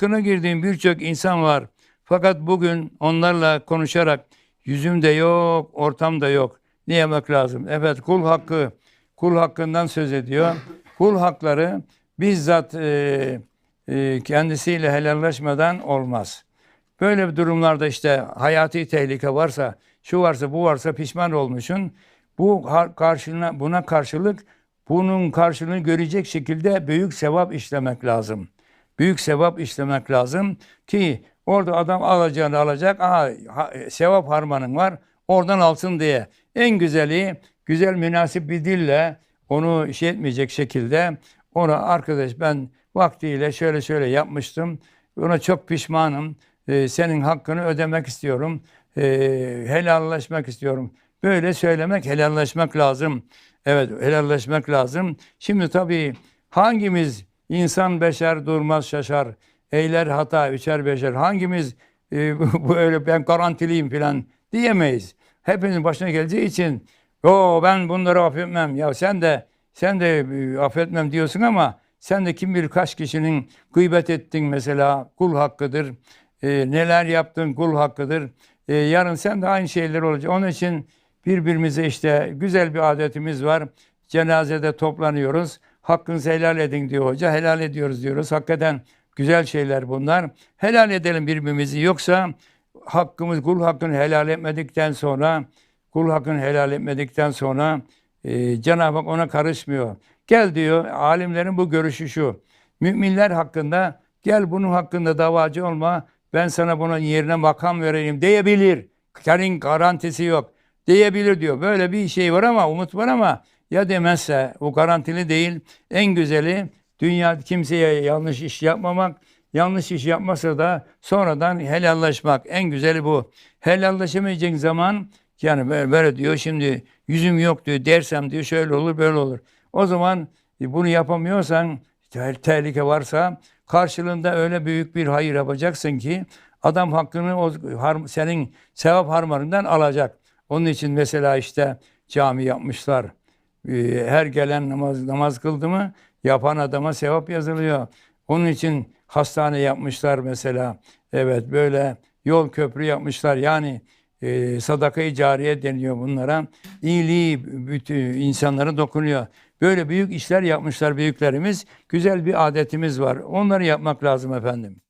hakkına girdiğim birçok insan var. Fakat bugün onlarla konuşarak yüzüm de yok, ortam da yok. Ne yemek lazım? Evet kul hakkı, kul hakkından söz ediyor. Kul hakları bizzat e, e, kendisiyle helalleşmeden olmaz. Böyle bir durumlarda işte hayati tehlike varsa, şu varsa, bu varsa pişman olmuşsun. Bu karşılığına, buna karşılık bunun karşılığını görecek şekilde büyük sevap işlemek lazım. Büyük sevap işlemek lazım ki orada adam alacağını alacak. Aha ha- sevap harmanın var. Oradan alsın diye. En güzeli güzel münasip bir dille onu şey etmeyecek şekilde ona arkadaş ben vaktiyle şöyle şöyle yapmıştım. Ona çok pişmanım. Ee, senin hakkını ödemek istiyorum. Ee, helallaşmak istiyorum. Böyle söylemek, helallaşmak lazım. Evet, helallaşmak lazım. Şimdi tabii hangimiz insan beşer durmaz şaşar, eyler hata üçer beşer. Hangimiz e, bu öyle ben garantiliyim falan diyemeyiz. Hepimizin başına geleceği için o ben bunları affetmem. Ya sen de sen de e, affetmem diyorsun ama sen de kim bilir kaç kişinin gıybet ettin mesela kul hakkıdır. E, neler yaptın kul hakkıdır. E, yarın sen de aynı şeyler olacak. Onun için birbirimize işte güzel bir adetimiz var. Cenazede toplanıyoruz. Hakkınızı helal edin diyor hoca. Helal ediyoruz diyoruz. Hakikaten güzel şeyler bunlar. Helal edelim birbirimizi. Yoksa hakkımız kul hakkını helal etmedikten sonra kul hakkını helal etmedikten sonra e, Cenab-ı Hak ona karışmıyor. Gel diyor alimlerin bu görüşü şu. Müminler hakkında gel bunun hakkında davacı olma. Ben sana bunun yerine makam vereyim diyebilir. Senin garantisi yok. Diyebilir diyor. Böyle bir şey var ama umut var ama ya demezse o garantili değil. En güzeli dünya kimseye yanlış iş yapmamak. Yanlış iş yapmasa da sonradan helallaşmak. En güzeli bu. Helallaşamayacak zaman yani böyle, böyle diyor şimdi yüzüm yok diyor dersem diyor şöyle olur böyle olur. O zaman e, bunu yapamıyorsan te- tehlike varsa karşılığında öyle büyük bir hayır yapacaksın ki adam hakkını o senin sevap harmanından alacak. Onun için mesela işte cami yapmışlar. Ee, Her gelen namaz, namaz kıldı mı yapan adama sevap yazılıyor. Onun için hastane yapmışlar mesela. Evet böyle yol köprü yapmışlar. Yani e, sadaka-i cariye deniyor bunlara. İyiliği bütün insanlara dokunuyor. Böyle büyük işler yapmışlar büyüklerimiz. Güzel bir adetimiz var. Onları yapmak lazım efendim.